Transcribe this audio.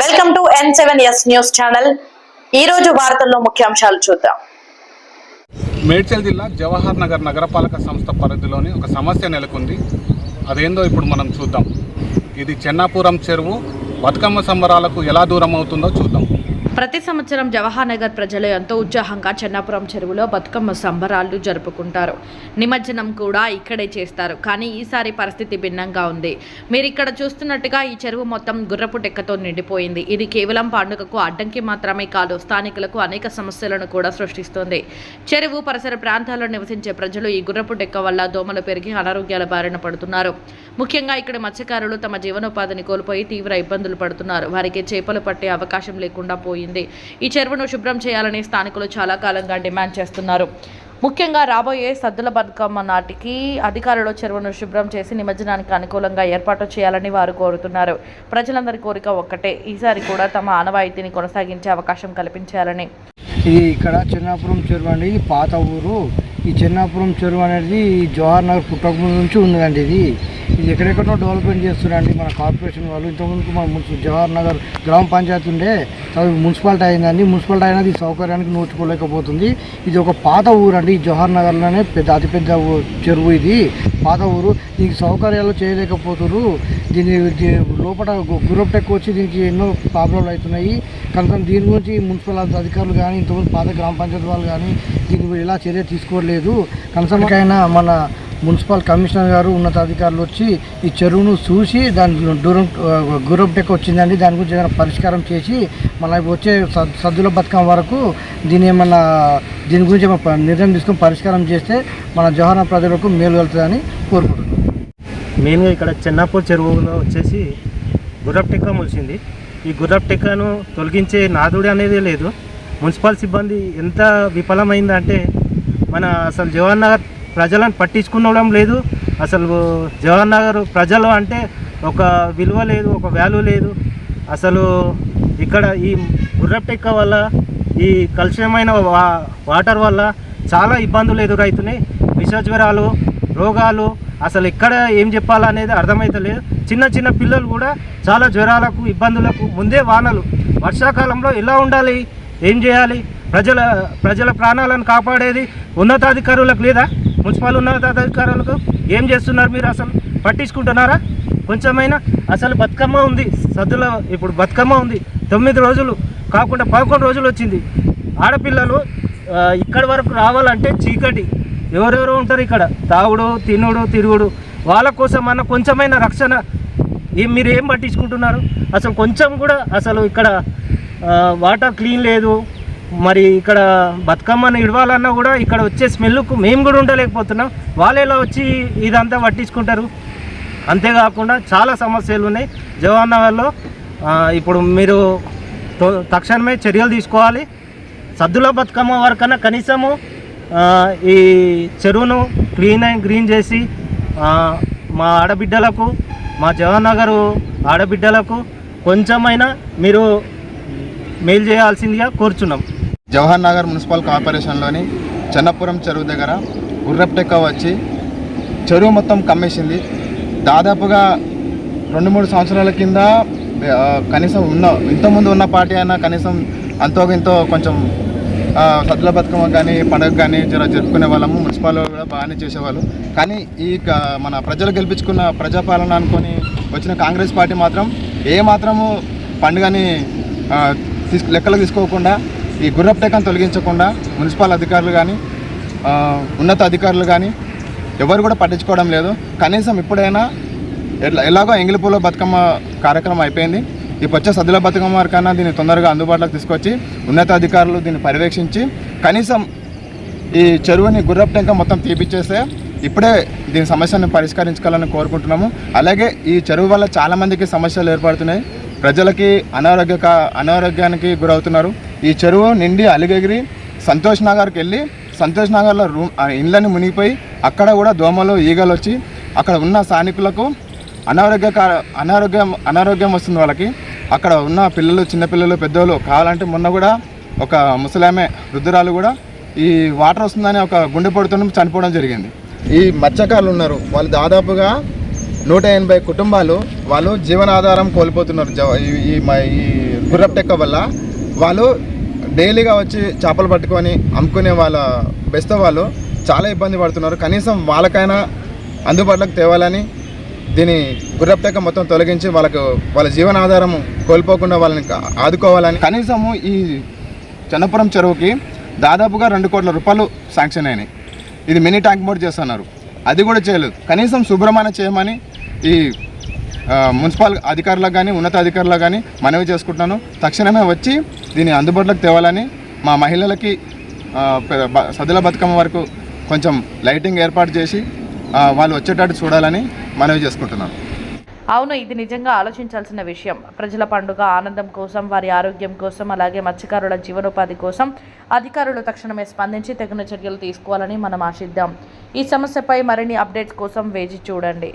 Welcome to N seven S news channel ఈ రోజు వార్తల్లో ముఖ్యాంశాలు చూద్దాం. మేడ్చల్ జిల్లా జవహర్ నగర్ నగరపాలక సంస్థ పరిధిలోని ఒక సమస్య నెలకొంది. అదేందో ఇప్పుడు మనం చూద్దాం. ఇది చెన్నాపురం చెరువు. బతుకమ్మ సంబరాలకు ఎలా దూరం అవుతుందో చూద్దాం. ప్రతి సంవత్సరం జవహర్ నగర్ ప్రజలు ఎంతో ఉత్సాహంగా చెన్నాపురం చెరువులో బతుకమ్మ సంబరాలు జరుపుకుంటారు. నిమజ్జనం కూడా ఇక్కడే చేస్తారు. కానీ ఈసారి పరిస్థితి భిన్నంగా ఉంది. మీరు ఇక్కడ చూస్తున్నట్టుగా ఈ చెరువు మొత్తం గుర్రపు టెక్కతో నిండిపోయింది. ఇది కేవలం పండుగకు అడ్డంకి మాత్రమే కాదు స్థానికులకు అనేక సమస్యలను కూడా సృష్టిస్తుంది. చెరువు పరిసర ప్రాంతాల్లో నివసించే ప్రజలు ఈ గుర్రపు టెక్క వల్ల దోమలు పెరిగి అనారోగ్యాల బారిన పడుతున్నారు. ముఖ్యంగా ఇక్కడ మత్స్యకారులు తమ జీవనోపాధిని కోల్పోయి తీవ్ర ఇబ్బందులు పడుతున్నారు. వారికి చేపలు పట్టే అవకాశం లేకుండా పోయి పోయింది. ఈ చెరువును శుభ్రం చేయాలని స్థానికులు చాలా కాలంగా డిమాండ్ చేస్తున్నారు. ముఖ్యంగా రాబోయే సద్దుల బతుకమ్మ నాటికి అధికారులు చెరువును శుభ్రం చేసి నిమజ్జనానికి అనుకూలంగా ఏర్పాటు చేయాలని వారు కోరుతున్నారు. ప్రజలందరి కోరిక ఒక్కటే. ఈసారి కూడా తమ ఆనవాయితీని కొనసాగించే అవకాశం కల్పించాలని ఇది ఇక్కడ చిన్నాపురం చెరువు అండి ఇది పాత ఊరు. ఈ చిన్నాపురం చెరువు అనేది జవహర్ నగర్ పుట్టకముందు నుంచి ఉందండి ఇది. ఇది ఎక్కడెక్కడో డెవలప్మెంట్ చేస్తున్నారండి మన కార్పొరేషన్ వాళ్ళు. ఇంతకుముందు మన మున్సి జవహర్ నగర్ గ్రామ పంచాయతీ ఉండే మున్సిపాలిటీ అయిందండి. మున్సిపాలిటీ అయినది ఈ సౌకర్యానికి నోచుకోలేకపోతుంది. ఇది ఒక పాత ఊరు అండి జవహర్ నగర్లోనే పెద్ద అతిపెద్ద చెరువు ఇది. పాత ఊరు. దీనికి సౌకర్యాలు చేయలేకపోతున్నారు దీని లోపల గు- టెక్ వచ్చి దీనికి ఎన్నో ప్రాబ్లంలు అవుతున్నాయి. కనుక దీని గురించి మున్సిపల్ అధికారులు కానీ ఇంతకుముందు పాత గ్రామ పంచాయతీ వాళ్ళు కానీ దీని గురించి ఎలా చర్య తీసుకోవట్లేదు కనసమకైనా మన మున్సిపల్ కమిషనర్ గారు ఉన్నత అధికారులు వచ్చి ఈ చెరువును చూసి దాని దూరం గుర్రపు టెక్ వచ్చిందండి. దాని గురించి ఏదైనా పరిష్కారం చేసి మళ్ళీ వచ్చే సద్- సద్దుల బతుకం వరకు దీని ఏమన్నా దీని గురించి ఏమైనా నిర్ణయం తీసుకొని పరిష్కారం చేస్తే మన జవహర్ ప్రజలకు మేలు వెళ్తుందని కోరుకుంటున్నాం. మెయిన్గా ఇక్కడ చెన్నాపూర్ చెరువులో వచ్చేసి గుర్రప్టెక్క మొలిచింది ఈ గుర్రప్ టెక్కను తొలగించే నాదుడి అనేది లేదు. మున్సిపల్ సిబ్బంది ఎంత విఫలమైందంటే మన అసలు జవహర్ నగర్ ప్రజలను పట్టించుకునడం లేదు. అసలు జవహర్ నగర్ ప్రజలు అంటే ఒక విలువ లేదు ఒక వాల్యూ లేదు. అసలు ఇక్కడ ఈ గుర్రప్టెక్క వల్ల ఈ కలుషితమైన వా వాటర్ వల్ల చాలా ఇబ్బందులు ఎదురవుతున్నాయి. విష రోగాలు అసలు ఎక్కడ ఏం చెప్పాలనేది అర్థమవుతలేదు చిన్న చిన్న పిల్లలు కూడా చాలా జ్వరాలకు ఇబ్బందులకు ముందే వానలు. వర్షాకాలంలో ఎలా ఉండాలి? ఏం చేయాలి? ప్రజల ప్రజల ప్రాణాలను కాపాడేది ఉన్నతాధికారులకు లేదా? మున్సిపల్ ఉన్నతాధికారులకు ఏం చేస్తున్నారు మీరు అసలు? పట్టించుకుంటున్నారా? కొంచెమైనా అసలు బతుకమ్మ ఉంది. సద్దుల ఇప్పుడు బతుకమ్మ ఉంది. తొమ్మిది రోజులు కాకుండా పదకొండు రోజులు వచ్చింది. ఆడపిల్లలు ఇక్కడి వరకు రావాలంటే చీకటి. ఎవరెవరు ఉంటారు ఇక్కడ. తాగుడు తినుడు తిరుగుడు. వాళ్ళ కోసం అన్న కొంచెమైన రక్షణ ఏం మీరు ఏం పట్టించుకుంటున్నారు? అసలు కొంచెం కూడా అసలు ఇక్కడ వాటర్ క్లీన్ లేదు. మరి ఇక్కడ బతుకమ్మను ఇడవాలన్నా కూడా ఇక్కడ వచ్చే స్మెల్కు మేము కూడా ఉండలేకపోతున్నాం. వాళ్ళు ఎలా వచ్చి ఇదంతా పట్టించుకుంటారు? అంతేకాకుండా చాలా సమస్యలు ఉన్నాయి. జవహర్ నగర్లో ఇప్పుడు మీరు తో- తక్షణమే చర్యలు తీసుకోవాలి. సద్దుల బతుకమ్మ వరకన్నా కనీసము ఈ చెరువును క్లీన్ అండ్ గ్రీన్ చేసి మా ఆడబిడ్డలకు మా జవహర్ నగర్ ఆడబిడ్డలకు కొంచెమైనా మీరు మెయిల్ చేయాల్సిందిగా కోరుచున్నాం. జవహర్ నగర్ మున్సిపల్ కార్పొరేషన్లోని చెన్నపురం చెరువు దగ్గర గుర్రప్టెక్క వచ్చి చెరువు మొత్తం కమ్మేసింది. దాదాపుగా రెండు మూడు సంవత్సరాల కింద కనీసం ఉన్న ఇంతకుముందు ఉన్న పార్టీ అయినా కనీసం అంతో ఇంతో కొంచెం సద్దుల బతుకమ్మ కానీ పండుగ కానీ జర జరుపుకునే వాళ్ళము మున్సిపల్ కూడా బాగానే చేసేవాళ్ళు. కానీ ఈ క- మన ప్రజలు గెలిపించుకున్న ప్రజాపాలన అనుకొని వచ్చిన కాంగ్రెస్ పార్టీ మాత్రం ఏ మాత్రము పండుగని తీసు లెక్కలు తీసుకోకుండా ఈ గుర్రపు తొలగించకుండా మున్సిపల్ అధికారులు కానీ ఉన్నత అధికారులు కానీ ఎవరు కూడా పట్టించుకోవడం లేదు. కనీసం ఇప్పుడైనా ఎట్లా ఎలాగో ఎంగిలిపూల బతుకమ్మ కార్యక్రమం అయిపోయింది. ఇప్పుడు వచ్చే సద్దుల బతుకమ్మ వరకన్నా దీన్ని తొందరగా అందుబాటులోకి తీసుకొచ్చి ఉన్నతాధికారులు దీన్ని పర్యవేక్షించి కనీసం ఈ చెరువుని గుర్రపు టెంక మొత్తం తీపిచ్చేస్తే ఇప్పుడే దీని సమస్యను పరిష్కరించుకోవాలని కోరుకుంటున్నాము. అలాగే ఈ చెరువు వల్ల చాలామందికి సమస్యలు ఏర్పడుతున్నాయి. ప్రజలకి అనారోగ్య అనారోగ్యానికి గురవుతున్నారు. ఈ చెరువు నిండి అలిగెగిరి సంతోష్ నగర్కి వెళ్ళి సంతోష్ నగర్లో రూమ్ ఇండ్లని మునిగిపోయి అక్కడ కూడా దోమలు ఈగలు వచ్చి అక్కడ ఉన్న స్థానికులకు అనారోగ్య అనారోగ్యం అనారోగ్యం వస్తుంది వాళ్ళకి. అక్కడ ఉన్న పిల్లలు చిన్నపిల్లలు పెద్దోళ్ళు కావాలంటే మొన్న కూడా ఒక ముసలామె వృద్ధురాలు కూడా ఈ వాటర్ వస్తుందని ఒక గుండె పొడుతో చనిపోవడం జరిగింది. ఈ మత్స్యకారులు ఉన్నారు. వాళ్ళు దాదాపుగా నూట ఎనభై కుటుంబాలు వాళ్ళు జీవనాధారం కోల్పోతున్నారు. ఈ- ఈ మ- ఈ వల్ల వాళ్ళు డైలీగా వచ్చి చేపలు పట్టుకొని అమ్ముకునే వాళ్ళ బెస్త వాళ్ళు చాలా ఇబ్బంది పడుతున్నారు. కనీసం వాళ్ళకైనా అందుబాటులోకి తేవాలని దీని గుర్రపు మొత్తం తొలగించి వాళ్ళకు వాళ్ళ జీవనాధారం కోల్పోకుండా వాళ్ళని ఆదుకోవాలని కనీసము ఈ చెన్నపురం చెరువుకి దాదాపుగా రెండు కోట్ల రూపాయలు శాంక్షన్ అయినాయి. ఇది మినీ ట్యాంక్ మోడ్ చేస్తున్నారు. అది కూడా చేయలేదు. కనీసం శుభ్రమైన చేయమని ఈ మున్సిపల్ అధికారులకు కానీ ఉన్నత అధికారులకు కానీ మనవి చేసుకుంటున్నాను. తక్షణమే వచ్చి దీన్ని అందుబాటులోకి తేవాలని మా మహిళలకి సదుల బతుకమ్మ వరకు కొంచెం లైటింగ్ ఏర్పాటు చేసి వాళ్ళు వచ్చేటట్టు చూడాలని మనవి చేసుకుంటున్నాను. అవును ఇది నిజంగా ఆలోచించాల్సిన విషయం. ప్రజల పండుగ ఆనందం కోసం వారి ఆరోగ్యం కోసం అలాగే మత్స్యకారుల జీవనోపాధి కోసం అధికారులు తక్షణమే స్పందించి తగిన చర్యలు తీసుకోవాలని మనం ఆశిద్దాం. ఈ సమస్యపై మరిన్ని అప్డేట్స్ కోసం వేచి చూడండి.